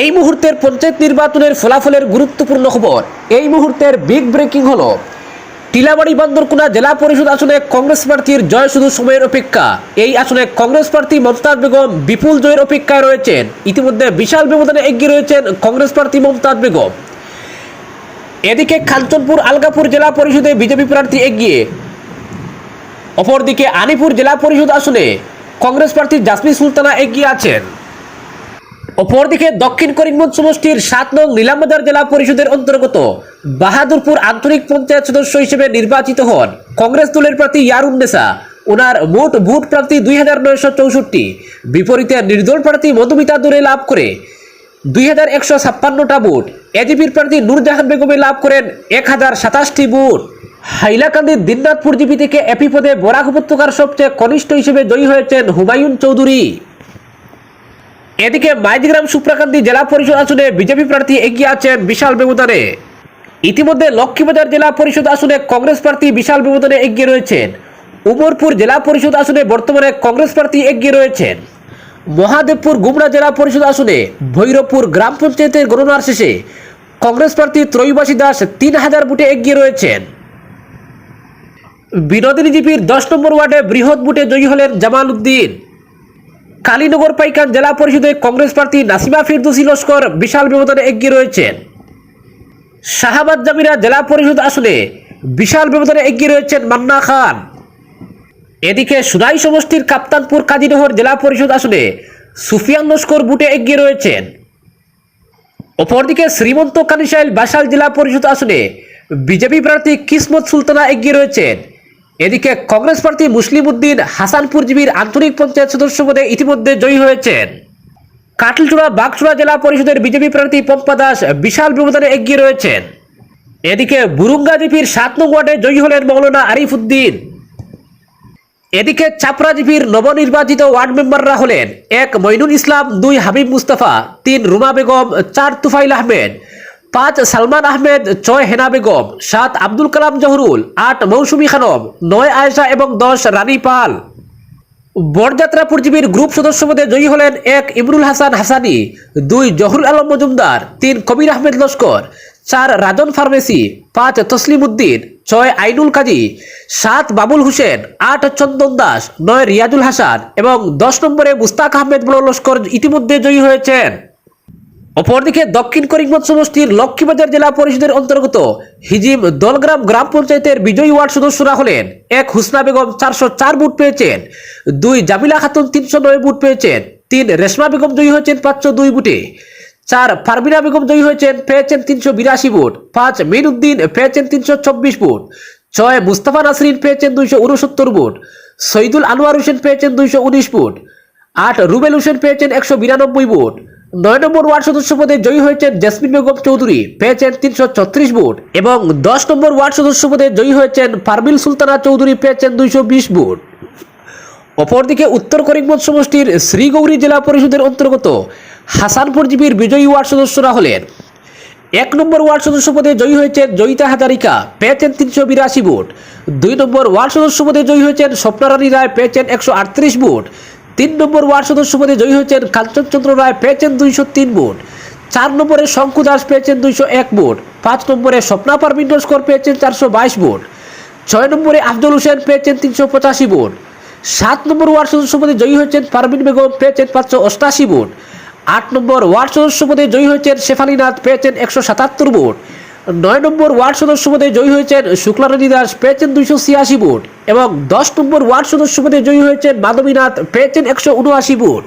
এই মুহূর্তের পঞ্চায়েত নির্বাচনের ফলাফলের গুরুত্বপূর্ণ খবর। এই মুহূর্তের বিগ ব্রেকিং হলো। টিলাবাড়ি বান্দরকুনা জেলা পরিষদ আসনে কংগ্রেস প্রার্থীর জয় শুধু সময়ের অপেক্ষা। এই আসনে কংগ্রেস প্রার্থী মমতাজ বেগম বিপুল জয়ের অপেক্ষায় রয়েছেন। ইতিমধ্যে বিশাল ব্যবধানে এগিয়ে রয়েছেন কংগ্রেস প্রার্থী মমতাজ বেগম। এদিকে কাঞ্চনপুর আলগাপুর জেলা পরিষদে বিজেপি প্রার্থী এগিয়ে। অপরদিকে আনিপুর জেলা পরিষদ আসনে কংগ্রেস প্রার্থী জাসমিন সুলতানা এগিয়ে আছেন। অপরদিকে দক্ষিণ করিমগঞ্জ সমষ্টির সাত নং নীলামবাজার জেলা পরিষদের অন্তর্গত বাহাদুরপুর আঞ্চলিক পঞ্চায়েত সদস্য হিসেবে নির্বাচিত হন কংগ্রেস দলের প্রার্থী ইয়ারুন্নেসা ওনার মোট ভোট প্রার্থী দুই হাজার নয়শো চৌষট্টি। বিপরীতে নির্দল প্রার্থী মধুমিতা দূরে লাভ করে দুই হাজার একশো ছাপ্পান্নটা ভোট। এজিপির প্রার্থী নূরজাহান বেগমে লাভ করেন এক হাজার সাতাশটি ভোট। হাইলাকান্দির দিননাথপুর জিপি থেকে এপি পদে বরাক উপত্যকার সবচেয়ে কনিষ্ঠ হিসেবে জয়ী হয়েছেন হুমায়ুন চৌধুরী। এদিকে মাইদিগ্রাম সুপ্রাকান্তি জেলা পরিষদ আসনে বিজেপি প্রার্থী এগিয়ে আছেন বিশাল ব্যবধানে ইতিমধ্যে লক্ষ্মীবাজার জেলা পরিষদ আসনে কংগ্রেস প্রার্থী বিশাল ব্যবধানে এগিয়ে রয়েছেন। উমরপুর জেলা পরিষদ আসনে বর্তমানে কংগ্রেস প্রার্থী এগিয়ে রয়েছেন। মহাদেবপুর গুমরা জেলা পরিষদ আসনে ভৈরবপুর গ্রাম পঞ্চায়েতের গণনার শেষে কংগ্রেস প্রার্থী ত্রয়ীবাসী দাস তিন হাজার বুটে এগিয়ে রয়েছেন। বিনোদিনী জিপির দশ নম্বর ওয়ার্ডে বৃহৎ বুটে জয়ী হলেন জামাল উদ্দিন। কালীনগর পাইকান জেলা পরিষদে কংগ্রেস প্রার্থী নাসিমা ফিরদৌসি লস্কর বিশাল ব্যবধানে এগিয়ে রয়েছেন। শাহাবাদ জামিরা জেলা পরিষদ আসনে বিশাল ব্যবধানে এগিয়ে রয়েছেন মান্না খান। এদিকে সুনাই সমষ্টির কাপ্তানপুর কাজীনগর জেলা পরিষদ আসনে সুফিয়ান লস্কর বুটে এগিয়ে রয়েছেন। অপরদিকে শ্রীমন্ত কানিশাইল বাসাল জেলা পরিষদ আসনে বিজেপি প্রার্থী কিসমত সুলতানা এগিয়ে রয়েছেন। এদিকে কংগ্রেস প্রার্থী মুসলিম উদ্দিন হাসানপুর জিবির আঞ্চলিক পঞ্চায়েত সদস্য পদে ইতিমধ্যে জয়ী হয়েছেন। কাটলচূড়া, বাগচূড়া জেলা পরিষদের বিজেপি প্রার্থী পম্পা দাস বিশাল ব্যবধানে এগিয়ে রয়েছেন। এদিকে বুরুঙ্গা জিপির সাত নং ওয়ার্ডে জয়ী হলেন মৌলানা আরিফ উদ্দিন এদিকে চাপড়া জিপির নবনির্বাচিত ওয়ার্ড মেম্বাররা হলেন এক মইনুল ইসলাম, দুই হাবিব মুস্তাফা, তিন রুমা বেগম, চার তুফাইল আহমেদ। পাঁচ, সালমান আহমেদ, ছয়, হেনা বেগম, সাত, আব্দুল কালাম জহরুল, আট, মৌসুমী খানম, নয়, আয়েশা এবং দশ, রানী পাল। বরযাত্রা পরিজীবীর গ্রুপ সদস্য পদে জয়ী হলেন এক, ইমরুল হাসান হাসানি, দুই, জহুরুল আলম মজুমদার, তিন, কবির আহমেদ লস্কর, চার, রাজন ফার্মেসি, পাঁচ তসলিম উদ্দিন ছয়, আইনুল কাজী, সাত, বাবুল হোসেন, আট, চন্দন দাস, নয়, রিয়াজুল হাসান এবং দশ নম্বরে মুস্তাক আহমেদ বড় লস্কর ইতিমধ্যে জয়ী হয়েছেন। অপরদিকে দক্ষিণ করিমগঞ্জ সমষ্টির লক্ষ্মীবাজার জেলা পরিষদের অন্তর্গত হিজিম দলগ্রাম গ্রাম পঞ্চায়েতের বিজয়ী ওয়ার্ড সদস্যরা হলেন এক হুসনা বেগম চারশো চার বুট পেয়েছেন, দুই জামিলা খাতুন তিনশো নয় বুট পেয়েছেন, তিন রেশমা বেগম জয়ী হয়েছেন পাঁচশো দুই বুটে চার পারবিনা বেগম জয়ী হয়েছেন পেয়েছেন তিনশো বিরাশি বুট পাঁচ মিনুদ্দিন পেয়েছেন তিনশো চব্বিশ বুট ছয় মুস্তাফা নাসরিন পেয়েছেন দুইশো উনসত্তর বুট সৈদুল আনোয়ার হোসেন পেয়েছেন দুইশো উনিশ বুট আট রুবেল হোসেন পেয়েছেন একশো বিরানব্বই বুট নয় নম্বর ওয়ার্ড সদস্য পদে জয়ী হয়েছেন জেসমিন বেগম চৌধুরী। পেয়েছেন তিনশো ছত্রিশ ভোট এবং দশ নম্বর ওয়ার্ড সদস্য পদে জয়ী হয়েছেন পারবিল সুলতানা চৌধুরী, পেয়েছেন দুইশো বিশ ভোট। অপরদিকে উত্তর করিমগঞ্জ সমষ্টির শ্রীগৌরী জেলা পরিষদের অন্তর্গত হাসানপুর জিপির বিজয়ী ওয়ার্ড সদস্যরা হলেন। এক নম্বর ওয়ার্ড সদস্য পদে জয়ী হয়েছেন জয়িতা হাজারিকা, পেয়েছেন তিনশো বিরাশি ভোট। দুই নম্বর ওয়ার্ড সদস্য পদে জয়ী হয়েছেন স্বপ্নারানী রায়, পেয়েছেন একশো আটত্রিশ ভোট। তিন নম্বর ওয়ার্ড সদস্য পদে জয়ী হয়েছেন কাঞ্চনচন্দ্র রায়, পেয়েছেন দুইশো তিন ভোট। চার নম্বরে শঙ্কু দাস পেয়েছেন দুইশো এক ভোট। পাঁচ নম্বরে স্বপ্না পারমিন পেয়েছেন চারশো বাইশ ভোট। ছয় নম্বরে আফজল হোসেন, পেয়েছেন তিনশো পঁচাশি ভোট। সাত নম্বর ওয়ার্ড সদস্য পদে জয়ী হয়েছেন পারমিন বেগম, পেয়েছেন পাঁচশো অষ্টাশি ভোট। আট নম্বর ওয়ার্ড সদস্য পদে জয়ী হয়েছেন শেফালি নাথ, পেয়েছেন একশো সাতাত্তর ভোট। নয় নম্বর ওয়ার্ড সদস্য পদে জয়ী হয়েছেন শুক্লারানী দাস, পেয়েছেন দুইশো ছিয়াশি ভোট এবং দশ নম্বর ওয়ার্ড সদস্য পদে জয়ী হয়েছেন মাধবীনাথ, পেয়েছেন একশো উনআশি ভোট।